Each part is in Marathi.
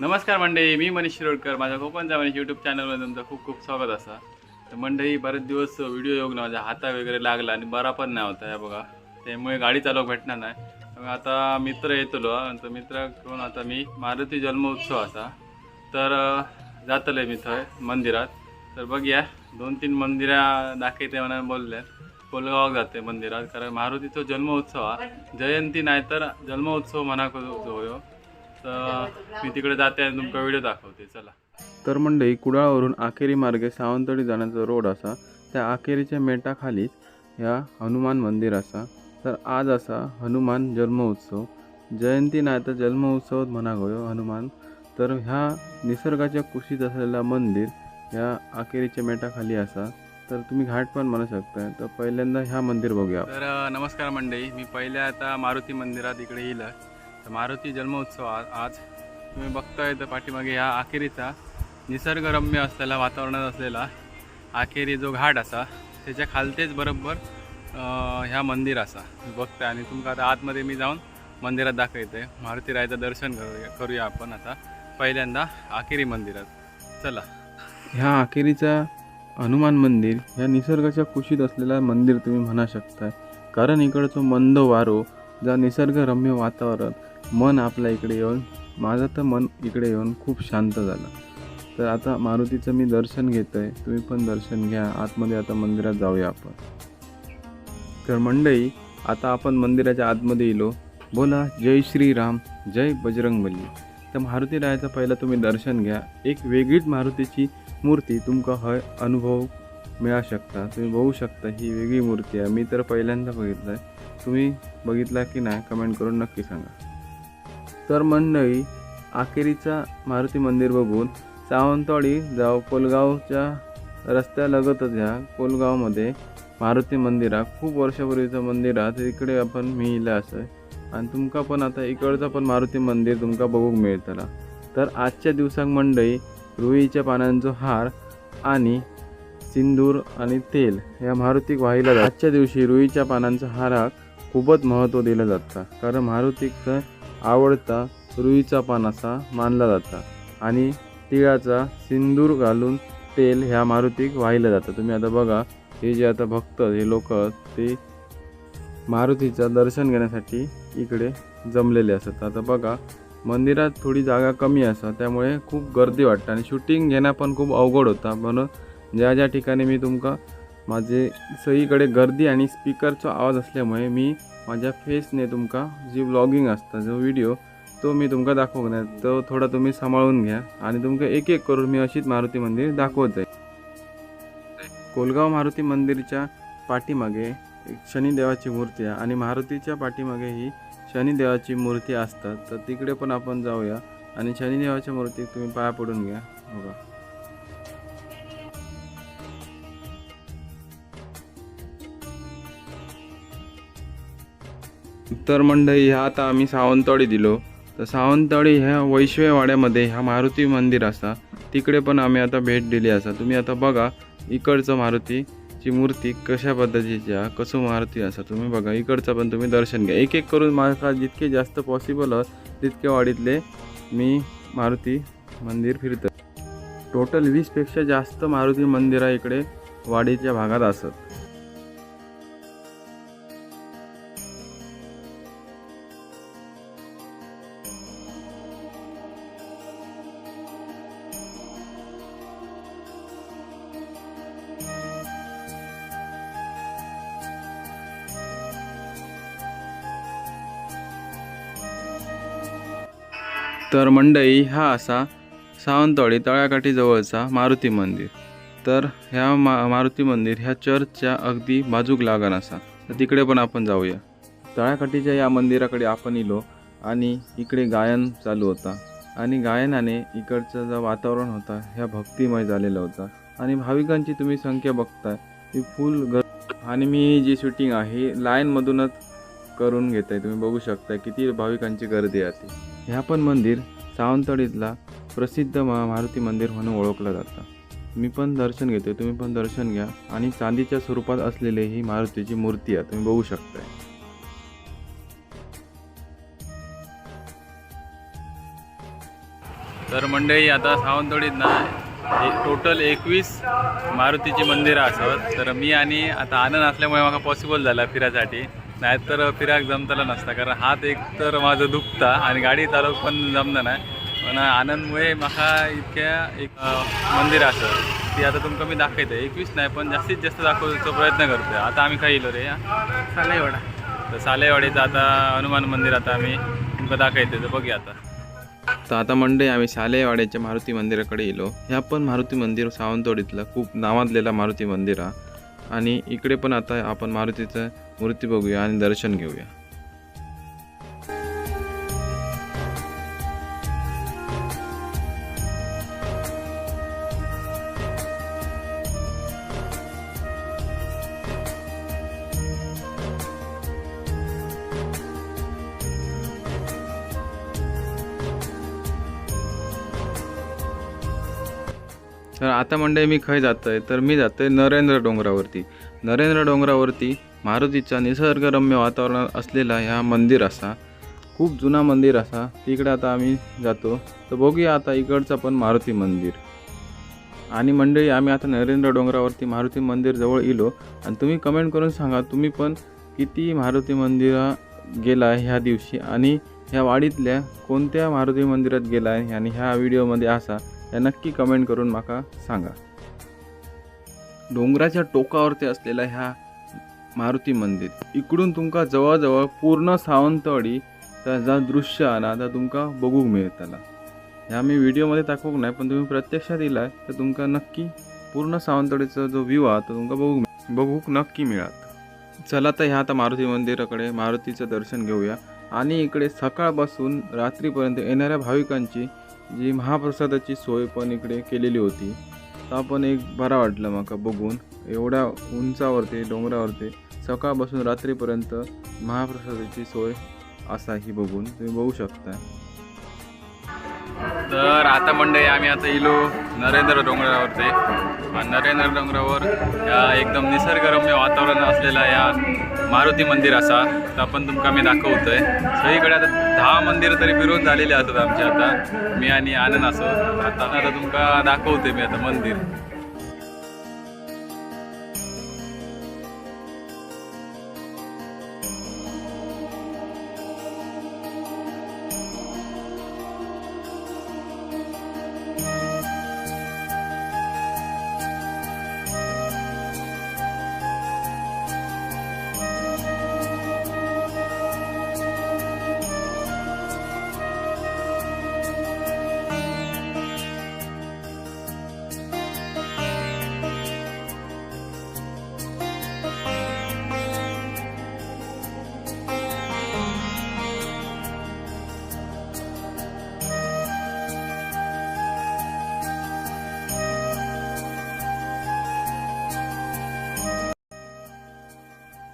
नमस्कार मंडळी मी मनीष शिरोडकर. माझ्या कोकणचा मनीष यूट्यूब चॅनलमध्ये तुमचं खूप खूप स्वागत असा. तर मंडळी बरेच दिवस व्हिडिओ योग ना माझ्या हाता वगैरे लागला आणि बरा पण नाही होता या बघा. त्यामुळे गाडी चालवक भेटणार नाही. मग आता मित्र येतलो तर मित्र कोण आता मी. मारुती जन्मोत्सव असा. तर अं, जातले मी थंय मंदिरात. तर बघूया दोन तीन मंदिरा दाखयते म्हणा बोलले. कोलगावाक जाते मंदिरात कारण मारुतीचो जन्मोत्सव हा. जयंती नाही तर जन्मोत्सव म्हणा होयो. तर मी तिकडे जाते आणि तुमका व्हिडिओ दाखवते चला. तर मंडळी कुडाळवरून आखेरी मार्गे सावंतवाडी जाण्याचा रोड असा त्या आखेरीच्या मेटाखालीच ह्या हनुमान मंदिर असा. तर आज असा हनुमान जन्मोत्सव. जयंती नाही तर जन्मोत्सव म्हणा गोयो हनुमान. तर ह्या निसर्गाच्या कुशीत असलेला मंदिर ह्या आखेरीच्या मेटाखाली असा. तर तुम्ही घाट पण म्हणू शकता तर पहिल्यांदा ह्या मंदिर बघूया तर नमस्कार मंडळी. मी पहिल्या आता मारुती मंदिरात इकडे येईल तर मारुती जन्मोत्सव आज तुम्ही बघताय तर पाठीमागे ह्या आखेरीचा निसर्गरम्य असलेला वातावरणात असलेला आखेरी जो घाट असा त्याच्या खालतेच बरोबर ह्या मंदिर असा. बघताय आणि तुमका आता आतमध्ये मी जाऊन मंदिरात दाखवते. मारुती रायचं दर्शन करूया करूया आपण आता. पहिल्यांदा आखेरी मंदिरात. चला. ह्या आखेरीचा हनुमान मंदिर ह्या निसर्गाच्या कुशीत असलेला मंदिर तुम्ही म्हणा शकताय. कारण इकडचं मंद वारो जा निसर्गरम्य वातावरण मन आपल्या इकडे येऊन माझं तर मन इकडे येऊन खूप शांत झालं. तर आता मारुतीचं मी दर्शन घेत आहे तुम्ही पण दर्शन घ्या. आतमध्ये आता मंदिरात जाऊया आपण. तर मंडळी आता आपण मंदिराच्या आतमध्ये येलो. बोला जय श्रीराम जय बजरंगबली. तर मारुती रायाचं पहिलं तुम्ही दर्शन घ्या. एक वेगळीच मारुतीची मूर्ती तुमका हय अनुभव मिळा शकता. तुम्ही बघू शकता ही वेगळी मूर्ती आहे. मी तर पहिल्यांदा बघितलं आहे तुम्ही बघितला की नाही कमेंट करून नक्की सांगा. तर मंडळी आखेरीचा मारुती मंदिर बघून सावंतवाडी जाव कोलगावच्या रस्त्यालगतच ह्या कोलगावमध्ये मारुती मंदिराक खूप वर्षापूर्वीचं मंदिर हा इकडे आपण मी इलं असं. आणि तुमका पण आता इकडचं पण मारुती मंदिर तुमका बघूक मिळतला तर आजच्या दिवसाक मंडळी रुईच्या पानांचो हार आणि सिंदूर आणि तेल या मारुतीक वाहिला आजच्या दिवशी रुईच्या पानांचा हाराक खूपच महत्त्व दिलं जातं. कारण मारुतीचं आवडता रुईचा पान असा मानला जाता. आणि तिळाचा सिंदूर घालून तेल ह्या मारुतीक वाहिलं जातं. तुम्ही आता बघा हे जे आता भक्त हे लोक ते मारुतीचं दर्शन घेण्यासाठी इकडे जमलेले असतात. आता बघा मंदिरात थोडी जागा कमी असा त्यामुळे खूप गर्दी वाटते. आणि शूटिंग घेणं पण खूप अवघड होता. म्हणून ज्या ज्या ठिकाणी मी तुमका माझे सगळीकडे गर्दी आणि स्पीकरचा आवाज असल्यामुळे मी माझ्या फेसने तुमका जी ब्लॉगिंग असता जो व्हिडिओ तो मी तुमका दाखवणार तो थोडा तुम्ही सांभाळून घ्या आणि तुमका एक एक करून मी अशीच मारुती मंदिर दाखवत जाईल कोलगाव मारुती मंदिरच्या पाठीमागे एक शनिदेवाची मूर्ती आहे आणि मारुतीच्या पाठीमागे ही शनिदेवाची मूर्ती असतात. तर तिकडे पण आपण जाऊया आणि शनिदेवाच्या मूर्ती तुम्ही पाया पडून घ्या. बघा. तर मंडई ह्या आता आम्ही सावंतवाडी दिलो. तर सावंतवाडी ह्या वैश्वेवाड्यामध्ये ह्या मारुती मंदिर असा. तिकडे पण आम्ही आता भेट दिली असा. तुम्ही आता बघा इकडचं मारुतीची मूर्ती कशा पद्धतीची आहे कसं मारुती असा. तुम्ही बघा इकडचं पण तुम्ही दर्शन घ्या. एक एक करून माझा जितके जास्त पॉसिबल होत तितके वाडीतले मी मारुती मंदिर फिरतो टोटल वीसपेक्षा जास्त मारुती मंदिरं इकडे वाडीच्या भागात असत. तर मंडई हा असा सावंतवाडी तळ्याकाठीजवळचा मारुती मंदिर. तर ह्या मा मारुती मंदिर ह्या चर्चच्या अगदी बाजूक लागण असा. तर तिकडे पण आपण जाऊया. तळ्याकाठीच्या या मंदिराकडे आपण इलो आणि इकडे गायन चालू होता. आणि गायनाने इकडचं जो वातावरण होता ह्या भक्तिमय झालेला होता. आणि भाविकांची तुम्ही संख्या बघताय ती फुल ग आणि मी जी शूटिंग आहे लाईनमधूनच करून घेत आहे तुम्ही बघू शकता किती भाविकांची गर्दी आहे ती. ह्या पण मंदिर सावंतवाडीतला प्रसिद्ध महामारुती मंदिर म्हणून ओळखलं जातं. मी पण दर्शन घेतो तुम्ही पण दर्शन घ्या. आणि चांदीच्या स्वरूपात असलेली ही मारुतीची मूर्ती आहे तुम्ही बघू शकताय. तर मंडळी आता सावंतवाडीत ना टोटल एकवीस मारुतीची मंदिरं असत तर मी आणि आता आनंद असल्यामुळे मला पॉसिबल झाला फिरायसाठी. नाहीतर फिराक जमतला नसता कारण हात एक तर माझं दुखता आणि गाडी चालवक पण जमना नाही. पण आनंदमुळे म्हाका इतक्या एक मंदिर असत ती आता तुमका मी दाखवते. एकवीस नाही पण जास्तीत जास्त दाखवण्याचा प्रयत्न करतोय आता आम्ही काय येलो रे सालेवाडा. तर सालेवाडीचं आता हनुमान मंदिर आता आम्ही तुमका दाखवते तर बघूया आता. तर आता मंडळी आम्ही सालेवाड्याच्या मारुती मंदिराकडे येलो ह्या पण मारुती मंदिर सावंतवाडीतलं खूप नावाजलेला मारुती मंदिर हा. आणि इकडे पण आता आपण मारुतीचं मूर्ती बघूया आणि दर्शन घेऊया. तर आता मंडळी मी खय जातोय? तर मी जातोय नरेंद्र डोंगरावरती. नरेंद्र डोंगरावरती मारुतीचा निसर्गरम्य वातावरण असलेला ह्या मंदिर असा. खूप जुना मंदिर असा. तिकडे आता आम्ही जातो. तर बघूया आता इकडचं पण मारुती मंदिर. आणि मंडळी आम्ही आता नरेंद्र डोंगरावरती मारुती मंदिर जवळ इलो. आणि तुम्ही कमेंट करून सांगा तुम्ही पण किती मारुती मंदिरा गेला ह्या दिवशी? आणि ह्या वाडीतल्या कोणत्या मारुती मंदिरात गेला आहे आणि ह्या व्हिडिओमध्ये असा या नक्की कमेंट करून माका सांगा. डोंगराच्या टोकावरती असलेला ह्या मारुती मंदिर. इकडून तुमका जवळजवळ पूर्ण सावंतवाडी जा दृश्य आना तर तुमका बघूक मिळतला ह्या मी व्हिडिओमध्ये दाखवूक नाही पण तुम्ही प्रत्यक्षात येलाय तर तुमका नक्की पूर्ण सावंतवाडीचा जो व्ह्यू हा तो तुमका बघूक बघूक नक्की मिळात चला तर ह्या आता मारुती मंदिराकडे मारुतीचं दर्शन घेऊया. आणि इकडे सकाळपासून रात्रीपर्यंत येणाऱ्या भाविकांची जी महाप्रसादाची सोय पण इकडे केलेली होती तर पण एक बरा वाटलं माका बघून. एवढ्या उंचावरती डोंगरावरती सकाळपासून रात्रीपर्यंत महाप्रसादाची सोय असा ही बघून तुम्ही बघू शकता. तर आता मंडळी आम्ही आता इलो नरेंद्र डोंगरावरती. आणि नरेंद्र डोंगरावर या एकदम निसर्गरम्य वातावरण असलेला या मारुती मंदिर असा तर आपण तुमका मी दाखवतोय. सगळीकडे आता दहा मंदिर तरी फिरून झालेले असतात आमचे आता मी आणि आनंद असो. आता आता तुमका दाखवतोय मी आता मंदिर.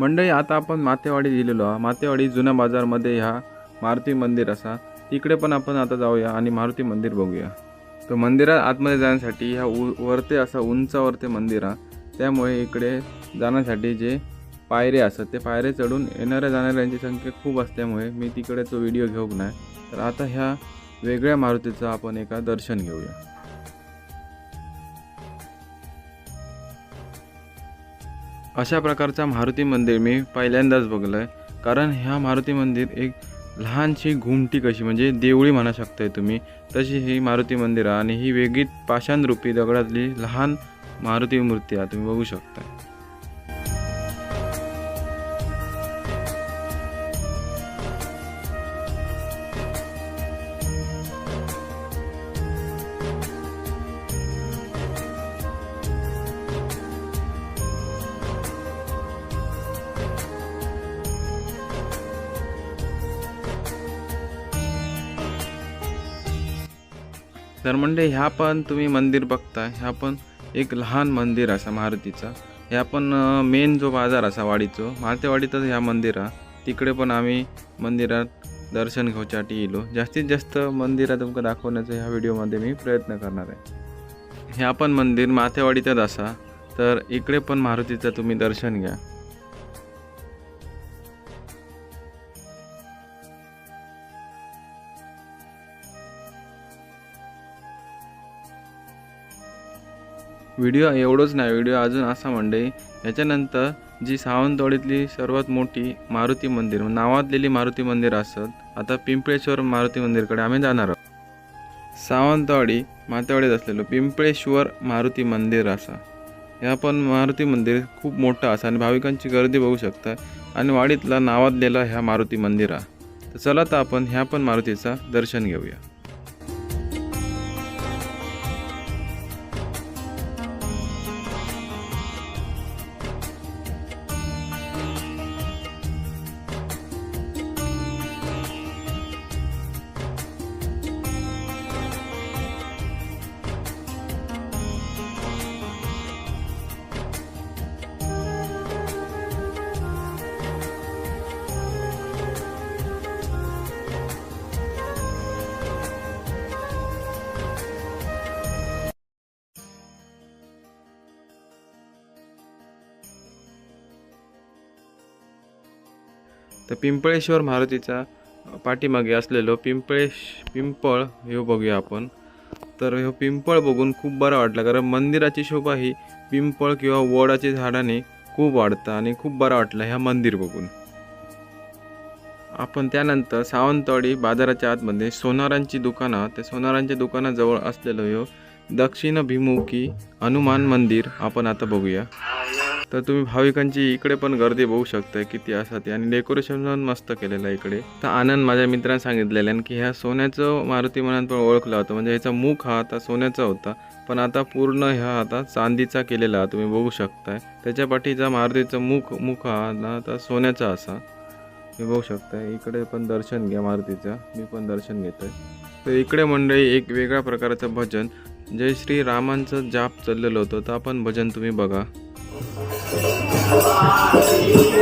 मंडळी आता आपण मातेवाडी दिलेलो आहा मातेवाडी जुन्या बाजारमध्ये ह्या मारुती मंदिर असा. तिकडे पण आपण आता जाऊया आणि मारुती मंदिर बघूया. तर मंदिरात आतमध्ये जाण्यासाठी ह्या उ वरते असा उंचावरते मंदिर आहे त्यामुळे इकडे जाण्यासाठी जे पायरे असतात ते पायरे चढून येणाऱ्या जाणाऱ्यांची संख्या खूप असल्यामुळे मी तिकडे तो व्हिडिओ घेऊक नाही. तर आता ह्या वेगळ्या मारुतीचं आपण एका दर्शन घेऊया. अशा प्रकारचा मारुती मंदिर मी पहिल्यांदाच बघलं आहे कारण ह्या मारुती मंदिर एक लहानशी घुमटी कशी म्हणजे देवळी म्हणू शकताय तुम्ही तशी ही मारुती मंदिर आहे आणि ही वेगळी पाषाणरूपी दगडातली लहान मारुती मूर्ती आहे तुम्ही बघू शकता तर म्हणजे ह्या पण तुम्ही मंदिर बघता ह्या पण एक लहान मंदिर असा मारुतीचा. ह्या पण मेन जो बाजार असा वाडीचो मारुतीवाडीतच ह्या मंदिर हा तिकडे पण आम्ही मंदिरात दर्शन घेऊच्यासाठी येलो. जास्तीत जास्त मंदिरात तुमका दाखवण्याचा ह्या व्हिडिओमध्ये मी प्रयत्न करणार आहे. ह्या पण मंदिर माथेवाडीतच असा. तर इकडे पण मारुतीचं तुम्ही दर्शन घ्या. व्हिडिओ एवढंच नाही व्हिडिओ अजून असा म्हणजे याच्यानंतर जी सावंतवाडीतली सर्वात मोठी मारुती मंदिर नावातलेली मारुती मंदिर असत आता पिंपळेश्वर मारुती मंदिरकडे आम्ही जाणार आहोत. सावंतवाडी मातेवाडीत असलेलं पिंपळेश्वर मारुती मंदिर असा. ह्या पण मारुती मंदिर खूप मोठं असा आणि भाविकांची गर्दी बघू शकता. आणि वाडीतला नावाजलेला ह्या मारुती मंदिर आहे. तर चला तर आपण ह्या पण मारुतीचा दर्शन घेऊया. तर पिंपळेश्वर मारुतीचा पाठीमागे असलेलो पिंपळेश पिंपळ हे बघूया आपण. तर हे पिंपळ बघून खूप बरं वाटलं कारण मंदिराची शोभा ही पिंपळ किंवा वडाच्या झाडाने खूप वाढतं आणि खूप बरं वाटलं ह्या मंदिर बघून. आपण त्यानंतर सावंतवाडी बाजाराच्या आतमध्ये सोनारांची दुकानं त्या सोनारांच्या दुकानाजवळ असलेलं ह्यो दक्षिणभिमुखी हनुमान मंदिर आपण आता बघूया. तर तुम्ही भाविकांची इकडे पण गर्दी बघू शकता किती असा ती आणि डेकोरेशन पण मस्त केलेलं आहे इकडे. तर आनंद माझ्या मित्राने सांगितलेलं आहे की ह्या सोन्याचं मारुती म्हणून पण ओळखलं होतं म्हणजे ह्याचा मुख हा आता सोन्याचा होता. पण आता पूर्ण ह्या आता चांदीचा केलेला तुम्ही बघू शकताय. त्याच्या पाठीचा मारुतीचा मुख मुख हा ना आता सोन्याचा असा. तुम्ही बघू शकता इकडे पण दर्शन घ्या मारुतीचं. मी पण दर्शन घेतोय. तर इकडे मंडळी एक वेगळ्या प्रकारचं भजन. जय श्री रामांचं जाप चाललेलं होतं तर आपण भजन तुम्ही बघा. तर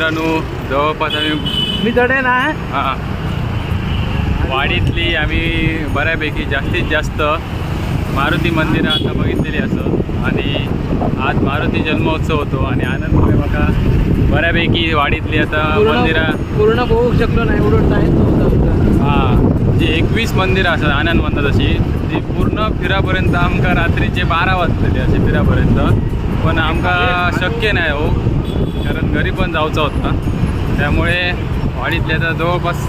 मित्रांनो जवळपास आम्ही मी चढे ना हां. वाडीतली आम्ही बऱ्यापैकी जास्तीत जास्त मारुती मंदिरं आता बघितलेली असत आणि आज मारुती जन्मोत्सव होतो आणि आनंदपुरे बघा बऱ्यापैकी वाडीतली आता मंदिरं पूर्ण बघू शकलो नाही एवढं टाईम हां जी एकवीस मंदिरं असतात आनंद म्हणतात अशी ती पूर्ण फिरापर्यंत आमका रात्रीचे बारा वाजलेले असे फिरापर्यंत. पण आमका शक्य नाही हो. कारण घरी पण जाऊचा होता. त्यामुळे वाडीतल्या तर जवळपास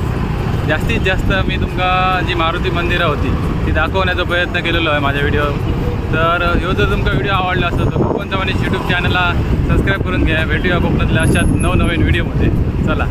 जास्तीत जास्त मी तुमका जी मारुती मंदिरं होती ती दाखवण्याचा प्रयत्न केलेलो आहे माझ्या व्हिडिओ तर ह्यो जर तुमका व्हिडिओ आवडला असेल तर कोकणचा म्हणजे यूट्यूब चॅनलला सबस्क्राईब करून घ्या. भेटूया कोकणातल्या अशाच नवनवीन व्हिडिओमध्ये चला.